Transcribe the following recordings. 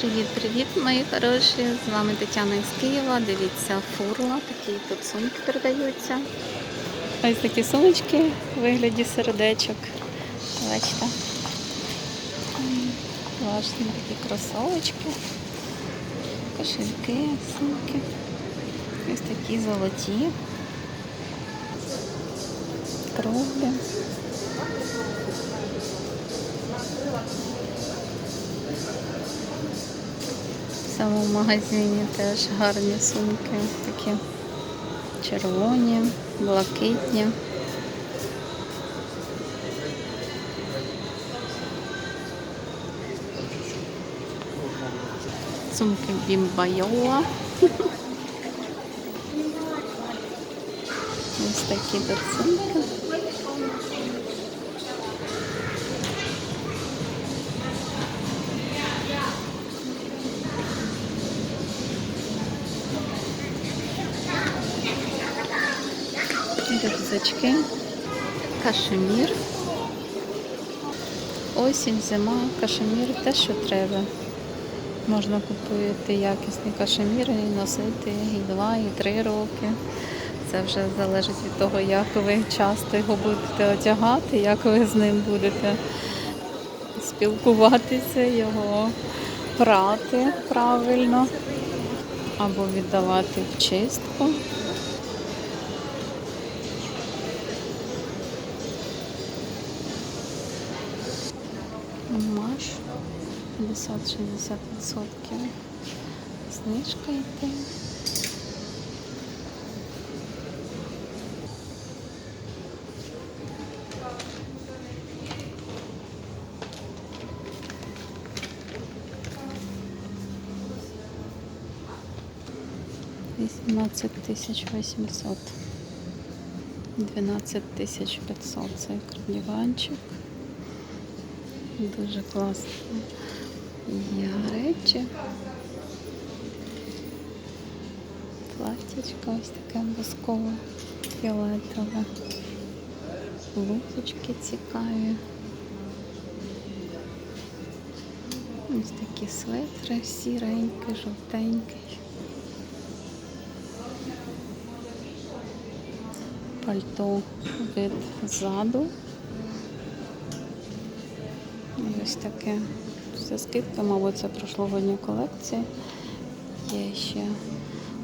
Привіт-привіт, мої хороші! З вами Тетяна із Києва. Дивіться, фурла. Такі тут сумки передаються. Ось такі сумочки у вигляді сердечок. Бачите? М, Класні такі кросовочки, кошельки, сумки. Ось такі золоті. Круглі. Самому магазині теж гарні сумки, такі червоні, блакитні. Сумки бімбайола. Ось такі тут сумки. Кашемір. Осінь, зима, кашемір те, що треба. Можна купити якісний кашемір і носити і два, і три роки. Це вже залежить від того, як ви часто його будете одягати, як ви з ним будете спілкуватися, його прати правильно або віддавати в чистку. Маш 50-60% знижка йде. Вісімнадцять тисяч вісімсот. Дванадцять тисяч п'ятсот. Це кардіганчик. Дуже класно. Є речі. Платічка ось таке бускове фіолетове. Блузочки цікаві. Ось такі светри сіренький, жовтенький. Пальто від ззаду. Ось таке. Це скидка, мабуть, це прошлогодня колекція. Є ще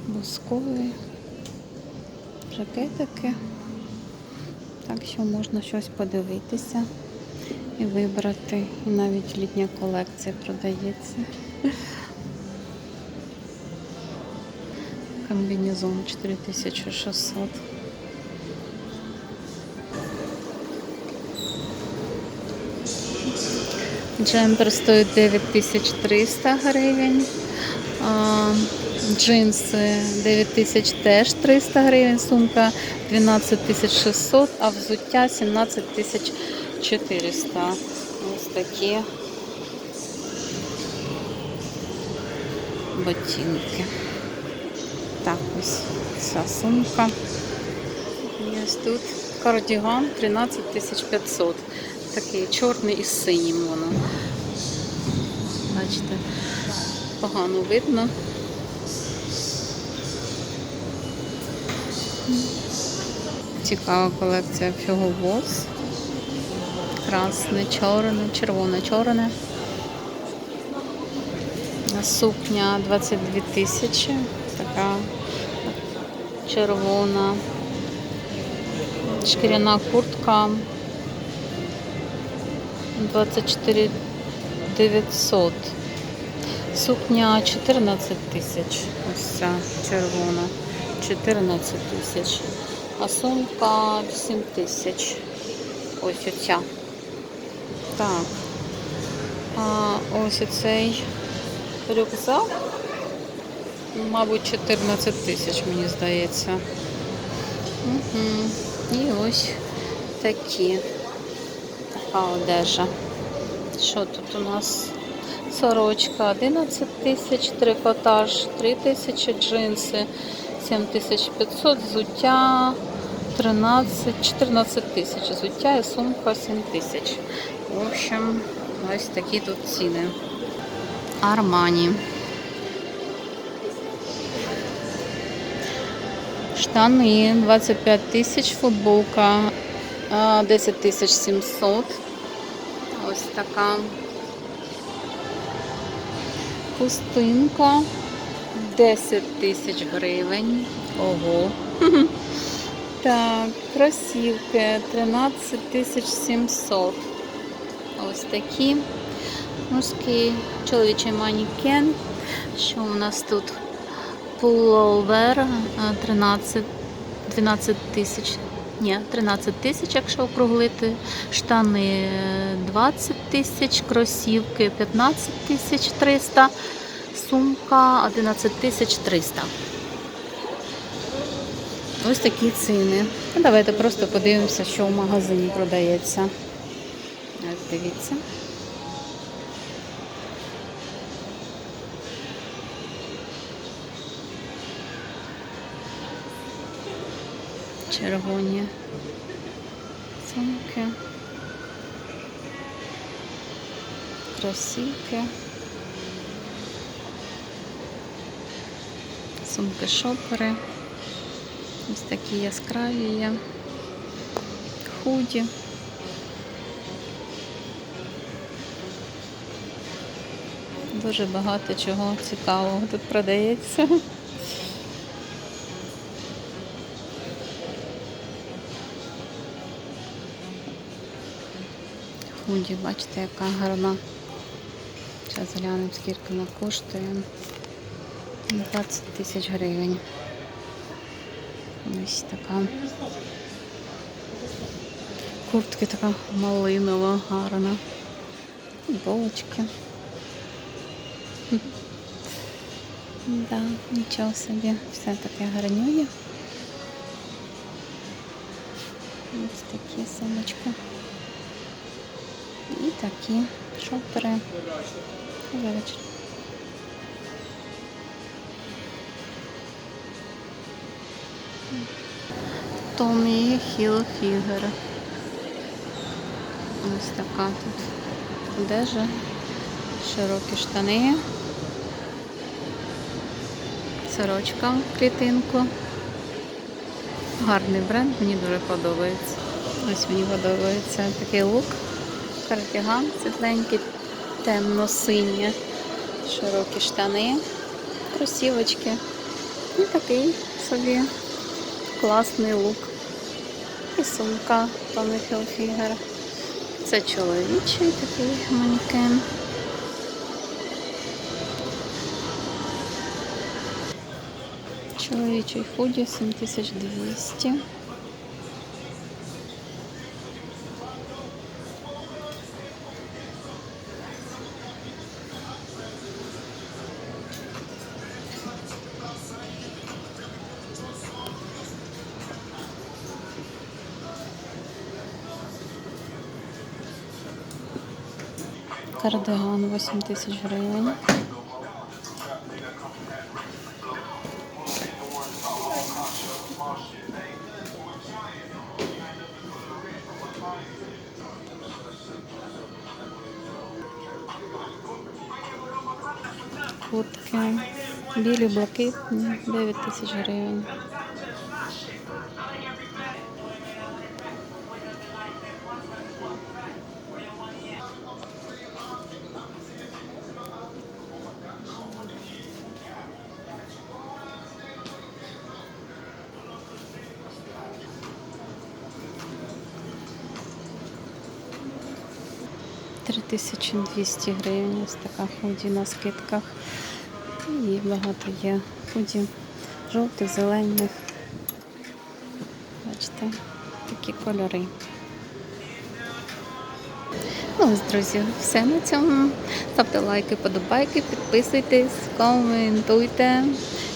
бускові жакетики. Так що можна щось подивитися і вибрати. І навіть літня колекція продається. Комбінезон 4600. Джемпер стоїть 9300 гривень. Джинси 9000 теж 300 гривень, сумка 12600, а взуття 17400. Ось такі ботинки. Так, ось ця сумка. І ось тут кардіган 13500. Такий чорний із синім воно. Бачите, погано видно. Цікава колекція всього ВОЗ. Красне, чорне, червоне, чорне. Сукня 22 тисячі. Така червона. Шкіряна куртка 24 900. Сукня 14 тисяч. Ось ця червона. 14 тисяч. А сумка 8 тисяч. Ось оця. Так. А ось оцей рюкзак. Мабуть, 14 тисяч, мені здається. Угу. І ось такі. Така одежа. Що тут у нас? Сорочка 11 тисяч, трикотаж 3 тисячі, джинси 7500, взуття 13, 14 тисяч, взуття і сумка 7 тисяч. В общем, ось такі тут ціни. Армані. Штани 25 тисяч, футболка 10 тисяч 700. Ось така хустинка 10 тисяч гривень. Ого. Так, кросівки 13 тисяч 700. Ось такі. Мужський чоловічий манікен. Що у нас тут? Пуловер е, 13, 12 тисяч. Ні, 13 тисяч, якщо округлити. Штани е, 20 тисяч, кросівки 15 тисяч 300, сумка 11 тисяч 300. Ось такі ціни. Ну, Давайте просто подивимося, що в магазині продається. Ось дивіться. Червоні сумки, кросівки, сумки шопери. Ось такі яскраві є, худі. Дуже багато чого цікавого тут продається. Худі, бачите, яка гарна. Зараз глянемо, скільки вона коштує. 20 тисяч гривень. Ось така. Куртки така малинова, гарна. Футболочки. Да, нічого собі, все таке гарнює. Ось такі сумочки. Такі шопери. Вибач. Томі Хілфігер. Ось така тут одежа, широкі штани, сорочка в клітинку. Гарний бренд, мені дуже подобається. Ось мені подобається такий лук, кардіган світленький, темно-сині, широкі штани, кросівочки. І такий собі класний лук. І сумка Tommy Hilfiger. Це чоловічий такий манекен. Чоловічий худі 7200. Кардиган 8 тисяч гривень. Куртки. Білі, блакитні, 9 тисяч гривень. Три тисячі двісті гривень. Ось така худі на скидках. І багато є худі жовтих, зелених. Бачите, такі кольори. Ну, ось, друзі, все на цьому. Ставте лайки, подобайки, підписуйтесь, коментуйте.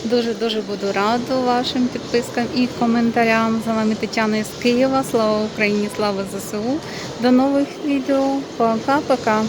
Дуже-дуже буду рада вашим підпискам і коментарям. З вами Тетяна із Києва. Слава Україні, слава ЗСУ. До нових відео. Пока-пока.